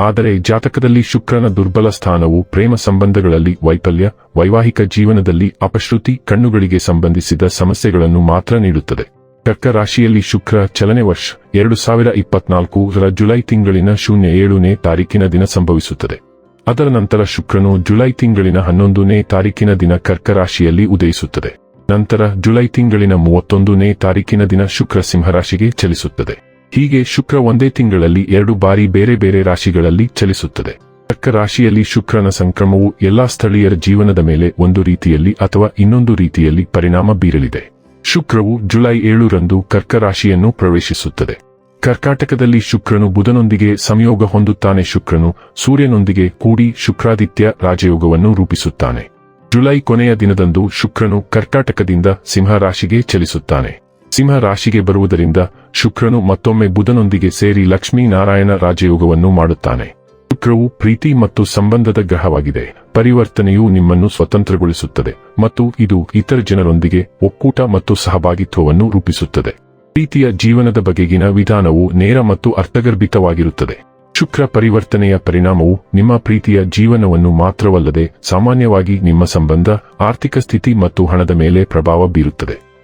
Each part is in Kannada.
ಆದರೆ ಜಾತಕದಲ್ಲಿ ಶುಕ್ರನ ದುರ್ಬಲ ಸ್ಥಾನವು ಪ್ರೇಮ ಸಂಬಂಧಗಳಲ್ಲಿ ವೈಫಲ್ಯ, ವೈವಾಹಿಕ ಜೀವನದಲ್ಲಿ ಅಪಶ್ರುತಿ, ಕಣ್ಣುಗಳಿಗೆ ಸಂಬಂಧಿಸಿದ ಸಮಸ್ಯೆಗಳನ್ನು ಮಾತ್ರ ನೀಡುತ್ತದೆ. ಕರ್ಕ ರಾಶಿಯಲ್ಲಿ ಶುಕ್ರ ಚಲನೆ ವರ್ಷ, ಎರಡು ಸಾವಿರ ಇಪ್ಪತ್ನಾಲ್ಕು ರ ಜುಲೈ ತಿಂಗಳಿನ ಶೂನ್ಯ ಏಳನೇ ತಾರೀಕಿನ ದಿನ ಸಂಭವಿಸುತ್ತದೆ. ಅದರ ನಂತರ ಶುಕ್ರನು ಜುಲೈ ತಿಂಗಳಿನ ಹನ್ನೊಂದನೇ ತಾರೀಕಿನ ದಿನ ಕರ್ಕ ರಾಶಿಯಲ್ಲಿ ಉದಯಿಸುತ್ತದೆ. ನಂತರ ಜುಲೈ ತಿಂಗಳಿನ ಮೂವತ್ತೊಂದನೇ ತಾರೀಕಿನ ದಿನ ಶುಕ್ರ ಸಿಂಹರಾಶಿಗೆ ಚಲಿಸುತ್ತದೆ. ಹೀಗೆ ಶುಕ್ರ ಒಂದೇ ತಿಂಗಳಲ್ಲಿ ಎರಡು ಬಾರಿ ಬೇರೆ ಬೇರೆ ರಾಶಿಗಳಲ್ಲಿ ಚಲಿಸುತ್ತದೆ. ಕರ್ಕ ರಾಶಿಯಲ್ಲಿ ಶುಕ್ರನ ಸಂಕ್ರಮವು ಎಲ್ಲಾ ಸ್ಥಳೀಯರ ಜೀವನದ ಮೇಲೆ ಒಂದು ರೀತಿಯಲ್ಲಿ ಅಥವಾ ಇನ್ನೊಂದು ರೀತಿಯಲ್ಲಿ ಪರಿಣಾಮ ಬೀರಲಿದೆ. ಶುಕ್ರವು ಜುಲೈ ಏಳರಂದು ಕರ್ಕ ರಾಶಿಯನ್ನು ಪ್ರವೇಶಿಸುತ್ತದೆ. ಕರ್ಕಾಟಕದಲ್ಲಿ ಶುಕ್ರನು ಬುಧನೊಂದಿಗೆ ಸಂಯೋಗ ಹೊಂದುತ್ತಾನೆ. ಶುಕ್ರನು ಸೂರ್ಯನೊಂದಿಗೆ ಕೂಡಿ ಶುಕ್ರಾದಿತ್ಯ ರಾಜಯೋಗವನ್ನು ರೂಪಿಸುತ್ತಾನೆ. ಜುಲೈ ಕೊನೆಯ ದಿನದಂದು ಶುಕ್ರನು ಕರ್ಕಾಟಕದಿಂದ ಸಿಂಹರಾಶಿಗೆ ಚಲಿಸುತ್ತಾನೆ. ಸಿಂಹ ರಾಶಿಗೆ ಬರುವುದರಿಂದ ಶುಕ್ರನು ಮತ್ತೊಮ್ಮೆ ಬುಧನೊಂದಿಗೆ ಸೇರಿ ಲಕ್ಷ್ಮೀನಾರಾಯಣ ರಾಜಯೋಗವನ್ನು ಮಾಡುತ್ತಾನೆ. ಶುಕ್ರವು ಪ್ರೀತಿ ಮತ್ತು ಸಂಬಂಧದ ಗ್ರಹವಾಗಿದೆ. ಪರಿವರ್ತನೆಯು ನಿಮ್ಮನ್ನು ಸ್ವತಂತ್ರಗೊಳಿಸುತ್ತದೆ ಮತ್ತು ಇದು ಇತರ ಜನರೊಂದಿಗೆ ಒಕ್ಕೂಟ ಮತ್ತು ಸಹಭಾಗಿತ್ವವನ್ನು ರೂಪಿಸುತ್ತದೆ. ಪ್ರೀತಿಯ ಜೀವನದ ಬಗೆಗಿನ ವಿಧಾನವು ನೇರ ಮತ್ತು ಅರ್ಥಗರ್ಭಿತವಾಗಿರುತ್ತದೆ. ಶುಕ್ರ ಪರಿವರ್ತನೆಯ ಪರಿಣಾಮವು ನಿಮ್ಮ ಪ್ರೀತಿಯ ಜೀವನವನ್ನು ಮಾತ್ರವಲ್ಲದೆ ಸಾಮಾನ್ಯವಾಗಿ ನಿಮ್ಮ ಸಂಬಂಧ, ಆರ್ಥಿಕ ಸ್ಥಿತಿ ಮತ್ತು ಹಣದ ಮೇಲೆ ಪ್ರಭಾವ ಬೀರುತ್ತದೆ.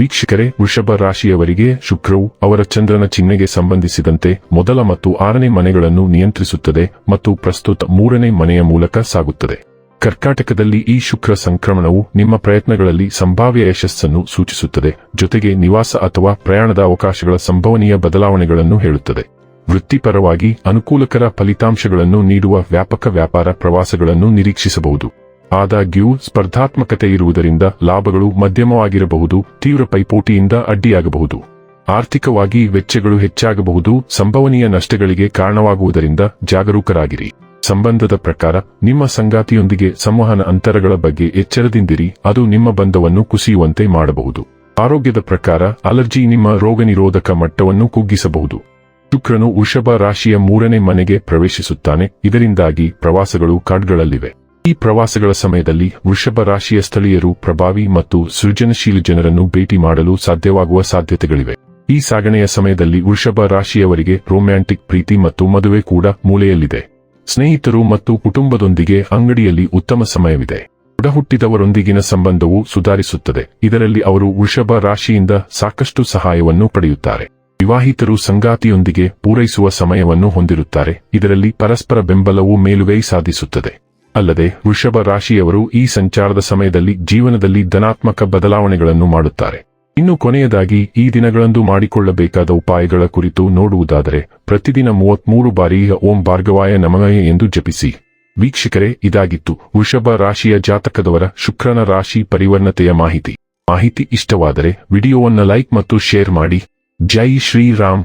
ವೀಕ್ಷಕರೇ, ವೃಷಭ ರಾಶಿಯವರಿಗೆ ಶುಕ್ರವು ಅವರ ಚಂದ್ರನ ಚಿಹ್ನೆಗೆ ಸಂಬಂಧಿಸಿದಂತೆ ಮೊದಲ ಮತ್ತು ಆರನೇ ಮನೆಗಳನ್ನು ನಿಯಂತ್ರಿಸುತ್ತದೆ ಮತ್ತು ಪ್ರಸ್ತುತ ಮೂರನೇ ಮನೆಯ ಮೂಲಕ ಸಾಗುತ್ತದೆ. ಕರ್ಕಾಟಕದಲ್ಲಿ ಈ ಶುಕ್ರ ಸಂಕ್ರಮಣವು ನಿಮ್ಮ ಪ್ರಯತ್ನಗಳಲ್ಲಿ ಸಂಭಾವ್ಯ ಯಶಸ್ಸನ್ನು ಸೂಚಿಸುತ್ತದೆ, ಜೊತೆಗೆ ನಿವಾಸ ಅಥವಾ ಪ್ರಯಾಣದ ಅವಕಾಶಗಳ ಸಂಭವನೀಯ ಬದಲಾವಣೆಗಳನ್ನು ಹೇಳುತ್ತದೆ. ವೃತ್ತಿಪರವಾಗಿ ಅನುಕೂಲಕರ ಫಲಿತಾಂಶಗಳನ್ನು ನೀಡುವ ವ್ಯಾಪಕ ವ್ಯಾಪಾರ ಪ್ರವಾಸಗಳನ್ನು ನಿರೀಕ್ಷಿಸಬಹುದು. ಆದಾಗ್ಯೂ, ಸ್ಪರ್ಧಾತ್ಮಕತೆ ಇರುವುದರಿಂದ ಲಾಭಗಳು ಮಧ್ಯಮವಾಗಿರಬಹುದು, ತೀವ್ರ ಪೈಪೋಟಿಯಿಂದ ಅಡ್ಡಿಯಾಗಬಹುದು. ಆರ್ಥಿಕವಾಗಿ ವೆಚ್ಚಗಳು ಹೆಚ್ಚಾಗಬಹುದು, ಸಂಭವನೀಯ ನಷ್ಟಗಳಿಗೆ ಕಾರಣವಾಗುವುದರಿಂದ ಜಾಗರೂಕರಾಗಿರಿ. ಸಂಬಂಧದ ಪ್ರಕಾರ, ನಿಮ್ಮ ಸಂಗಾತಿಯೊಂದಿಗೆ ಸಂವಹನ ಅಂತರಗಳ ಬಗ್ಗೆ ಎಚ್ಚರದಿಂದಿರಿ, ಅದು ನಿಮ್ಮ ಬಂಧವನ್ನು ಕುಸಿಯುವಂತೆ ಮಾಡಬಹುದು. ಆರೋಗ್ಯದ ಪ್ರಕಾರ, ಅಲರ್ಜಿ ನಿಮ್ಮ ರೋಗನಿರೋಧಕ ಮಟ್ಟವನ್ನು ಕುಗ್ಗಿಸಬಹುದು. ಶುಕ್ರನು ವೃಷಭ ರಾಶಿಯ ಮೂರನೇ ಮನೆಗೆ ಪ್ರವೇಶಿಸುತ್ತಾನೆ, ಇದರಿಂದಾಗಿ ಪ್ರವಾಸಗಳು ಕಾರ್ಡ್ಗಳಲ್ಲಿವೆ ಈ ಪ್ರವಾಸಗಳ ಸಮಯದಲ್ಲಿ ವೃಷಭ ರಾಶಿಯ ಸ್ಥಳೀಯರು ಪ್ರಭಾವಿ ಮತ್ತು ಸೃಜನಶೀಲ ಜನರನ್ನು ಭೇಟಿ ಮಾಡಲು ಸಾಧ್ಯವಾಗುವ ಸಾಧ್ಯತೆಗಳಿವೆ. ಈ ಸಾಗಣೆಯ ಸಮಯದಲ್ಲಿ ವೃಷಭ ರಾಶಿಯವರಿಗೆ ರೊಮ್ಯಾಂಟಿಕ್ ಪ್ರೀತಿ ಮತ್ತು ಮದುವೆ ಕೂಡ ಮೂಲೆಯಲ್ಲಿದೆ. ಸ್ನೇಹಿತರು ಮತ್ತು ಕುಟುಂಬದೊಂದಿಗೆ ಅಂಗಡಿಯಲ್ಲಿ ಉತ್ತಮ ಸಮಯವಿದೆ. ಬುಡಹುಟ್ಟಿದವರೊಂದಿಗಿನ ಸಂಬಂಧವು ಸುಧಾರಿಸುತ್ತದೆ. ಇದರಲ್ಲಿ ಅವರು ವೃಷಭ ರಾಶಿಯಿಂದ ಸಾಕಷ್ಟು ಸಹಾಯವನ್ನು ಪಡೆಯುತ್ತಾರೆ. ವಿವಾಹಿತರು ಸಂಗಾತಿಯೊಂದಿಗೆ ಪೂರೈಸುವ ಸಮಯವನ್ನು ಹೊಂದಿರುತ್ತಾರೆ. ಇದರಲ್ಲಿ ಪರಸ್ಪರ ಬೆಂಬಲವು ಮೇಲುಗೈ ಸಾಧಿಸುತ್ತದೆ. ಅಲ್ಲದೆ ವೃಷಭ ರಾಶಿಯವರು ಈ ಸಂಚಾರದ ಸಮಯದಲ್ಲಿ ಜೀವನದಲ್ಲಿ ಧನಾತ್ಮಕ ಬದಲಾವಣೆಗಳನ್ನು ಮಾಡುತ್ತಾರೆ. ಇನ್ನು ಕೊನೆಯದಾಗಿ ಈ ದಿನಗಳಂದು ಮಾಡಿಕೊಳ್ಳಬೇಕಾದ ಉಪಾಯಗಳ ಕುರಿತು ನೋಡುವುದಾದರೆ ಪ್ರತಿದಿನ ಮೂವತ್ಮೂರು ಬಾರಿ ಓಂ ಭಾರ್ಗವಾಯ ನಮಃ ಎಂದು ಜಪಿಸಿ. ವೀಕ್ಷಕರೇ, ಇದಾಗಿತ್ತು ವೃಷಭ ರಾಶಿಯ ಜಾತಕದವರ ಶುಕ್ರನ ರಾಶಿ ಪರಿವರ್ಣತೆಯ ಮಾಹಿತಿ. ಮಾಹಿತಿ ಇಷ್ಟವಾದರೆ ವಿಡಿಯೋವನ್ನು ಲೈಕ್ ಮತ್ತು ಶೇರ್ ಮಾಡಿ. ಜೈ ಶ್ರೀರಾಮ್.